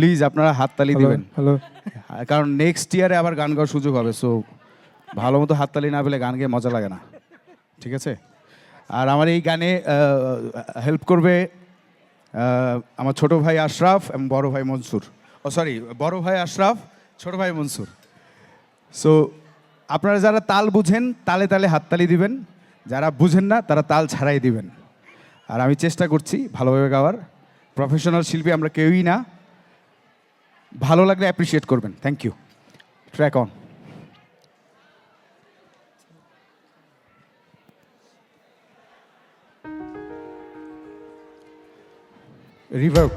Please আপনারা হাততালি দিবেন। হ্যালো কারণ নেক্সট ইয়ারে আবার গান গাওয়ার সুযোগ হবে সো ভালো মতো হাততালি না পেলে গান গেয়ে মজা লাগে না। ঠিক আছে? আর আমার এই গানে হেল্প করবে আমার ছোট ভাই আশরাফ এবং বড় ভাই মনসুর। ও সরি বড় ভাই আশরাফ ছোট ভাই মনসুর। সো আপনারা যারা তাল বুঝেন তালে তালে হাততালি দিবেন। যারা বুঝেন না তারা তাল ছাড়াই দিবেন। আর আমি চেষ্টা করছি ভালোভাবে গাওয়ার। প্রফেশনাল শিল্পী আমরা কেউই না। ভালো লাগলে অ্যাপ্রিসিয়েট করবেন। Thank you track on reverb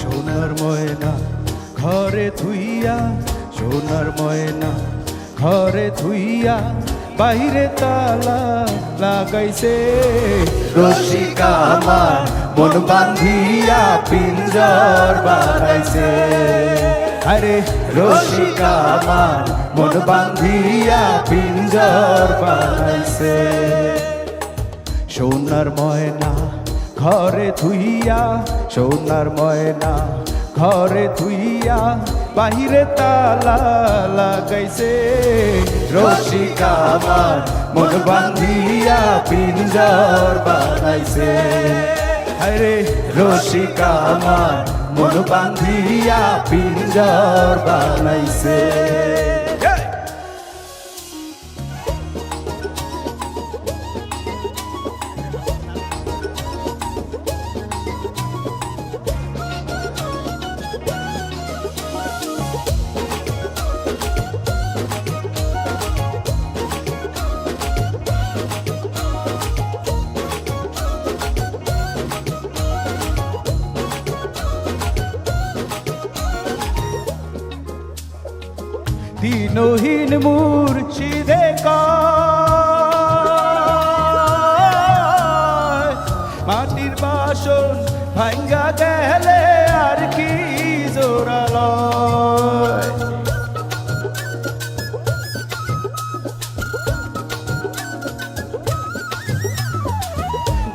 সোনার ময়না ঘরে থুইয়া, সোনার ময়না ঘরে থুইয়া, বাইরে তালা লাগাইছে। রসিকা আমার মন বান্ধিয়া পিঞ্জর বানাইছে আরে রসিকা আমার মন বান্ধিয়া পিঞ্জর বানাইছে সোনার ময়না ঘরে থুইয়া, সোনার ময়না ঘরে ধুইয়া বাহিরে তালা লাগাইছে। রসিকা আমার মন বান্ধিয়া পিঞ্জর বানাইছে। আরে রসিকা আমার মন বান্ধিয়া পিঞ্জর বানাইছে। দিনহীন মুর্শিদে কয়, মাটির বাসন ভাঙ্গা গেলে আর কি জোরালয়।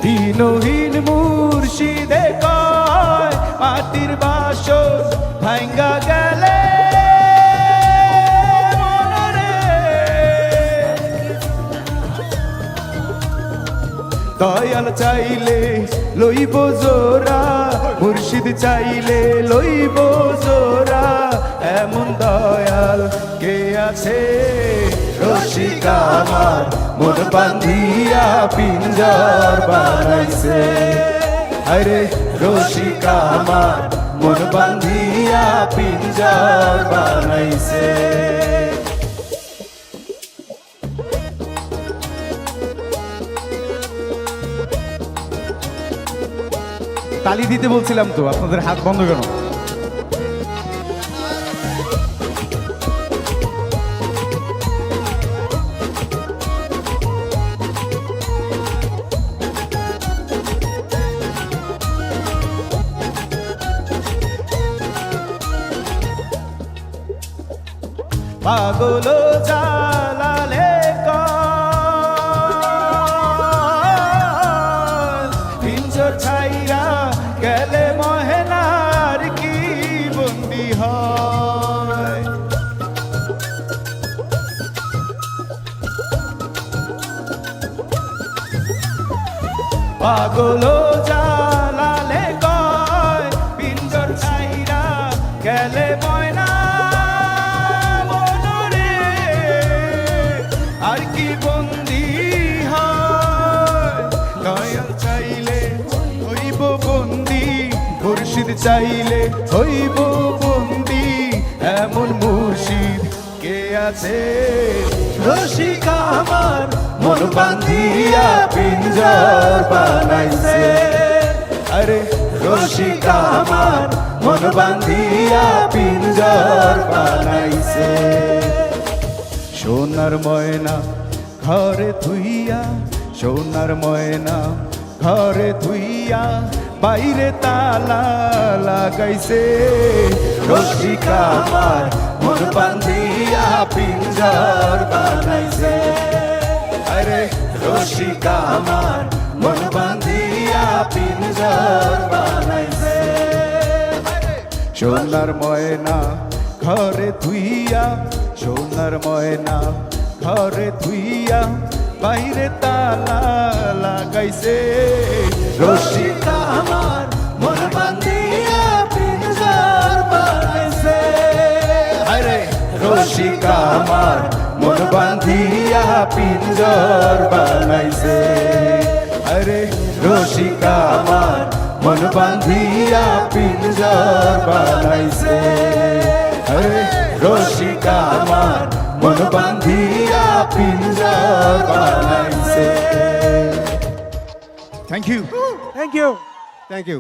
দিনহীন মুর্শিদে কয় মাটির বাসন ভাঙ্গা গেলে দয়াল চাইলে লইব জোরা মুর্শিদ চাইলে লইব জোরা এমন দয়াল কে আছে? রসিকা মন বান্ধিয়া পিঞ্জর বানাইছে। আরে রসিকা আমার, মন বান্ধিয়া পিঞ্জর বানাইছে। তালি দিতে বলছিলাম তো আপনাদের হাত বন্ধ কেন? পাগল জালালে পাগল জালালে কয়, পিঞ্জর ছাইরা গেলে ময়না মনরে। আর কি বন্দি হয়? দয়াল চাইলে হইব বন্দি, মুর্শিদ চাইলে হইব বন্দি, এমন মুর্শিদ কে আছে? রসিকা আমার মন বান্ধিয়া পিঞ্জর বানাইছে। আরে রসিকা আমার, মন বান্ধিয়া পিঞ্জর বানাইছে। সোনার ময়না ঘরে থুইয়া সোনার ময়না ঘরে থুইয়া বাইরে তালা লাগাইছে। রসিকা আমার, মন বান্ধিয়া পিঞ্জর বানাইছে। রসিকা আমার, মন বান্ধিয়া পিঞ্জর বানাইছে। সোনার ময়না ঘরে ধুইয়া, সোনার ময়না ঘরে ধুইয়া বাইরে তালা লাগাইছে। রসিকা আমার, মন বান্ধিয়া পিঞ্জর বানাইছে। রসিকা আমার মন বান্ধিয়া পিঞ্জর বানাইছে আরে রসিকা আমার মন বান্ধিয়া পিঞ্জর বানাইছে আরে রসিকা আমার মন বান্ধিয়া পিঞ্জর বানাইছে thank you thank you thank you